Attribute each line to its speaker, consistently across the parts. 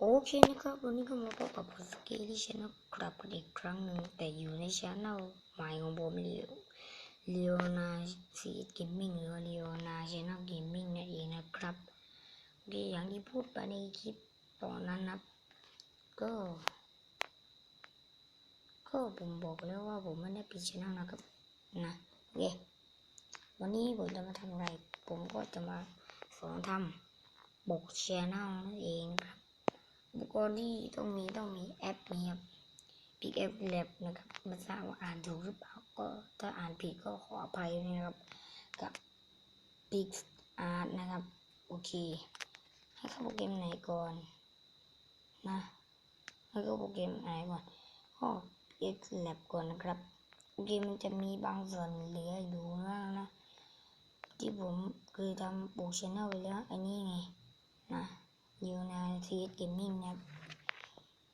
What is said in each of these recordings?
Speaker 1: โอเคนะครับวันนี้ก็มาพบกับผมสกีที่ช anel กลับกันอีกครั้งหนึ่งแต่อยู่ในช anel ใหม่ของผมเลียวเลียวนาซีเกมมิ่งหรือเลียวนาช anel เกมมิ่งนั่นเองนะครับโอเคอย่างที่พูดไปในคลิปตอนนั้นนะก็ ก็ผมบอกแล้วว่าผมไม่ได้ปิดช anel นะครับนะโอเควันนี้ผมจะมาทำอะไร ผมก็จะมาสอนทำบกช anel นั่นเองครับ อุปกรณ์ที่ต้องมีต้องมีแอปมีครับ Big App Lab นะครับไม่ทราบว่าอ่านถูกหรือเปล่าก็ถ้าอ่านผิดก็ขออภัยนะครับ กับ Big Art นะครับ โอเค ให้เข้าโปรแกรมไหนก่อนนะให้เข้าโปรแกรมไหนก่อนก็ X Lab ก่อนนะครับโอเคมันจะมีบางส่วนเหลืออยู่บ้างนะ ที่ผมเคยทำโปรชแนลไปแล้วอันนี้ไงนะ อยู่ในทีเกมมิ่งนะครับ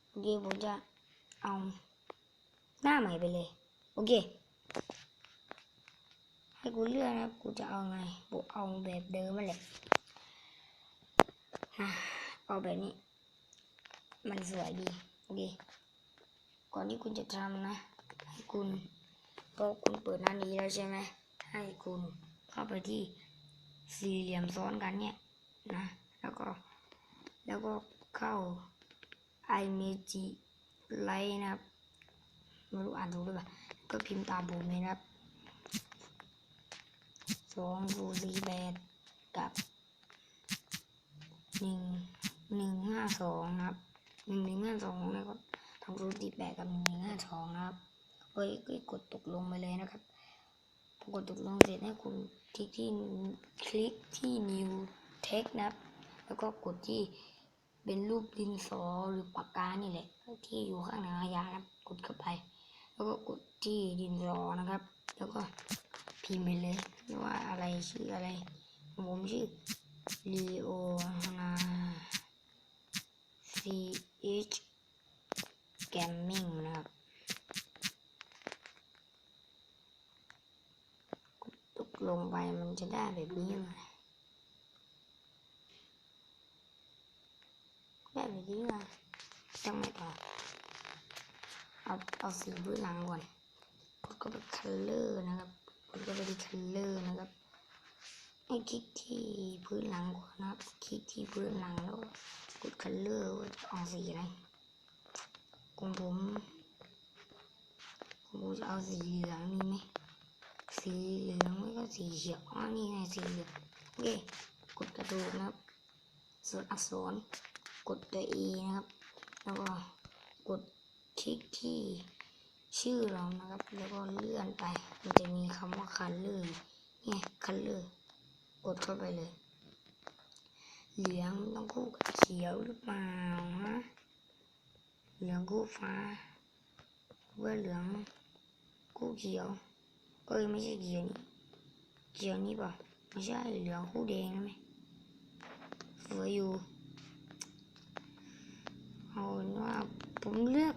Speaker 1: โอเคผมจะเอาหน้าใหม่ไปเลย โอเค ให้กูเลือกนะกูจะเอาไงกูเอาแบบเดิมมาแหละนะเอาแบบนี้ มันสวยดี โอเค ก่อนที่คุณจะทำนะ ให้คุณพอคุณเปิดหน้านี้แล้วใช่ไหม ให้คุณเข้าไปที่สี่เหลี่ยมซ้อนกันเนี่ยนะ แล้วก็ แล้วก็เข้า i m a g i l i นะครับไม่รู้อ่านถูกหรือเปล่าก็พิมพ์ตามผมเลยนะครับสองศูนย์สี่แปดกับหนึ่งหนึ่งห้าสองนะครับหนึ่งหนึ่งห้าสองนะครับสองศูนย์สี่แปดกับหนึ่งหนึ่งห้าสองนะครับเอ้ยก็กดตกลงไปเลยนะครับพอกดตกลงเสร็จให้คุณคลิกที่คลิกที่ new text นะครับ แล้วก็กดที่ เป็นรูปดินสอหรือปากกานี่แหละ ที่อยู่ข้างหน้ายานะครับกดเข้าไป แล้วก็กดที่ดินสอนะครับ แล้วก็พิมพ์ไปเลยว่าอะไรชื่ออะไร ผมชื่อ Leo นา C H Gaming นะครับกดตกลงไปมันจะได้แบบนี้มา ได้แบบนี้มาต้องไม่ต่อ เอาสีพื้นหลังก่อนกดก็ไปคัลเลอร์นะครับกดก็ไปที่คัลเลอร์นะครับให้คลิกที่พื้นหลังก่อนนะครับ คลิกที่พื้นหลังแล้วกดคัลเลอร์ว่าจะเอาสีอะไรของผมองผมจะเอาสีเหลืองนี่ไหมสีเหลืองไม่ก็สีเขียวอ๋อนี่ไงสีเหลืองโอเคกดกระดูกนะครับ ส่วนอักษรกดตัว E นะครับ แล้วก็กด คลิกที่ชื่อเรานะครับ แล้วก็เลื่อนไป มันจะมีคำว่า color เนี่ย color กดเข้าไปเลย เหลืองต้องคู่กับเขียวหรือเปล่าฮะเหลืองคู่ฟ้าว่าเหลืองคู่เขียว เอ้ยไม่ใช่เขียวนี่เขียวนี่เปล่าไม่ใช่เหลืองคู่แดงนะไหมสวยอยู่เอาเนว่าผมเลือก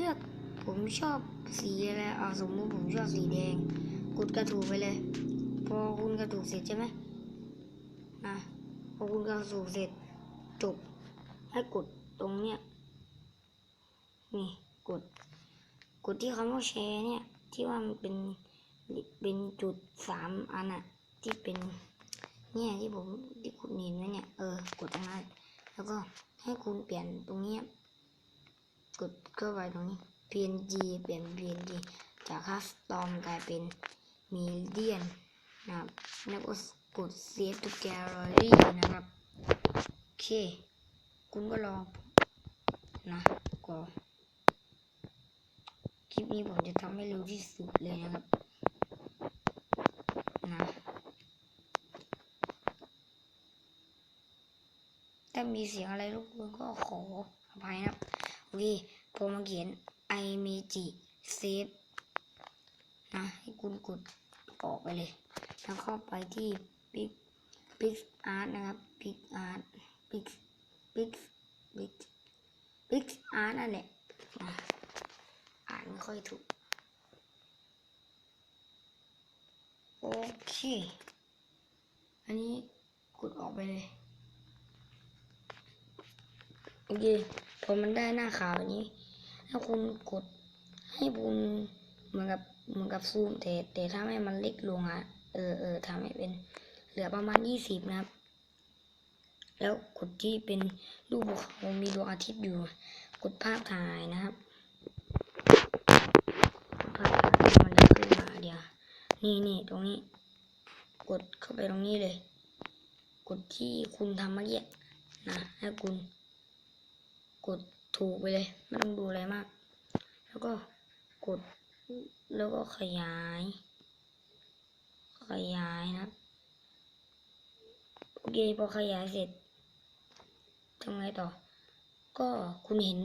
Speaker 1: เลือกผมชอบสีอะไรเอาสมมติผมชอบสีแดง กดกระถูกไปเลย พอคุณกระถูกเสร็จใช่ไหมนะพอคุณกระถูกเสร็จจบให้กดตรงเนี้ยนี่กด กดที่คำว่าแชร์เนี่ย ที่ว่ามันเป็นเป็นจุดสามอันอะที่เป็นเนี่ยที่ผมที่คุณเห็นไว้เนี่ยเออกดตรงนั้นแล้วก็ให้คุณเปลี่ยนตรงเนี้ย กดเข้าไปตรงนี้ PNG เปลี่ยน PNG จากคัสตอมกลายเป็นมีเดียนนะครับแล้วก็กด Save to Gallery นะครับ โอเค คุณก็ลองนะก็คลิปนี้ผมจะทำให้เร็วที่สุดเลยนะครับนะถ้ามีเสียงอะไรรบกวนก็ขออภัยนะครับ โอเคผมมาเขียน i m a g i save นะให้คุณกดออกไปเลย แล้วเข้าไปที่ big big art นะครับ big art big big big big art นั่นแหละนะอ่านไม่ค่อยถูก โอเค อันนี้กดออกไปเลย โอเค พอมันได้หน้าขาวแบบนี้ ถ้าคุณกดให้คุณเหมือนกับเหมือนกับซูมแต่แต่ถ้าให้มันเล็กลงอะเออเออทำให้เป็นเหลือประมาณยี่สิบนะครับ แล้วกดที่เป็นรูปภูเขามีดวงอาทิตย์อยู่ กดภาพถ่ายนะครับภาพถ่ายมันจะขึ้นมาเดี๋ยวนี่นี่ตรงนี้ กดเข้าไปตรงนี้เลย กดที่คุณทำเมื่อกี้นะให้คุณ กดถูกไปเลย ไม่ต้องดูอะไรมาก แล้วก็กด แล้วก็ขยาย ขยายนะ โอเค พอขยายเสร็จทำไงต่อ ก็คุณเห็น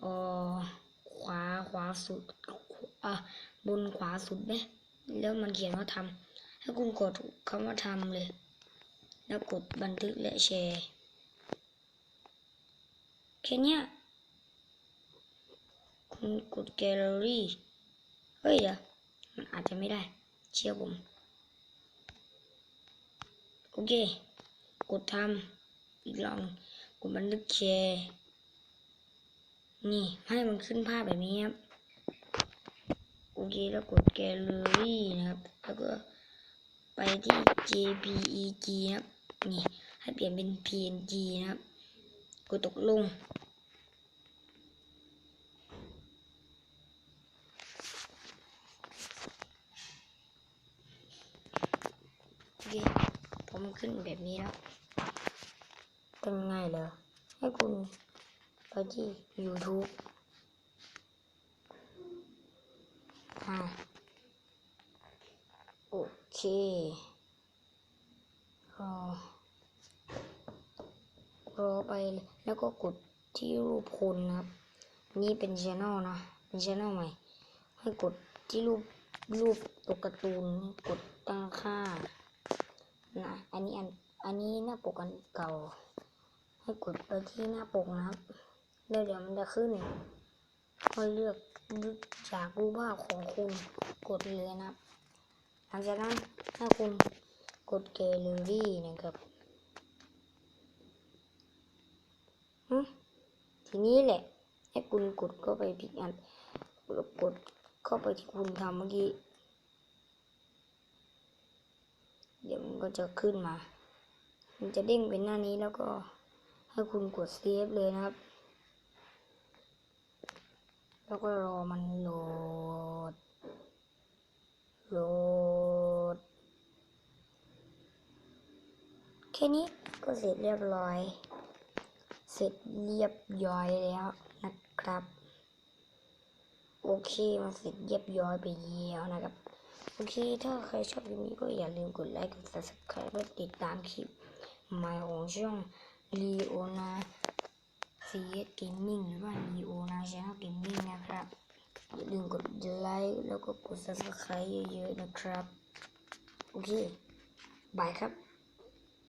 Speaker 1: เออขวาขวาสุดอะบนขวาสุดไหมแล้วมันเขียนว่าทำให้คุณกดคำว่าทำเลย แล้วกดบันทึกและแชร์ แค่เนี้ยคุณกดแกลเลอรี่เฮ้ยเดี๋ยวมันอาจจะไม่ได้ เชื่อผม โอเค กดทำอีกลองกดบันทึกแชร์นี่ให้มันขึ้นภาพแบบนี้ครับโอเคแล้วกดแกลเลอรี่นะครับ แล้วก็ไปที่ JPEG นะครับ นี่ ให้เปลี่ยนเป็น PNG นะครับ กดตกลง เคผมขึ้นแบบนี้แล้วเป็นไงเหรอให้คุณไปที่ YouTube อ่าโอเครอรอไปเลยแล้วก็กดที่รูปคนนะครับ นี่เป็นช anel นะเป็นช anel ใหม่ ให้กดที่รูปรูปตัวการ์ตูนกดตั้งค่า นะอันนี้อันอันนี้หน้าปกอันเก่า ให้กดไปที่หน้าปกนะครับแล้วเดี๋ยวมันจะขึ้นก็เลือกจากรูปภาพของคุณกดเลยนะครับหลังจากนั้นถ้าคุณกดแกลเลอรี่นะครับทีนี้แหละ ให้คุณกดเข้าไปผิดอันกดเข้าไปที่คุณทำเมื่อกี้ เดี๋ยวมันก็จะขึ้นมา มันจะเด้งเป็นหน้านี้แล้วก็ให้คุณกดเซฟเลยนะครับ แล้วก็รอมันโหลด โหลด แค่นี้ก็เสร็จเรียบร้อย เสร็จเรียบร้อยแล้วนะครับ โอเคมาเสร็จเรียบร้อยไปแล้วนะครับ โอเค ถ้าใครชอบคลิปนี้ก็อย่าลืมกดไลค์ กด subscribe และติดตามคลิปใหม่ของช่อง Leona CS Gaming หรือว่า Leona Channel Gaming นะครับ อย่าลืมกดไลค์แล้วก็กด subscribe เยอะๆนะครับ โอเค บายครับ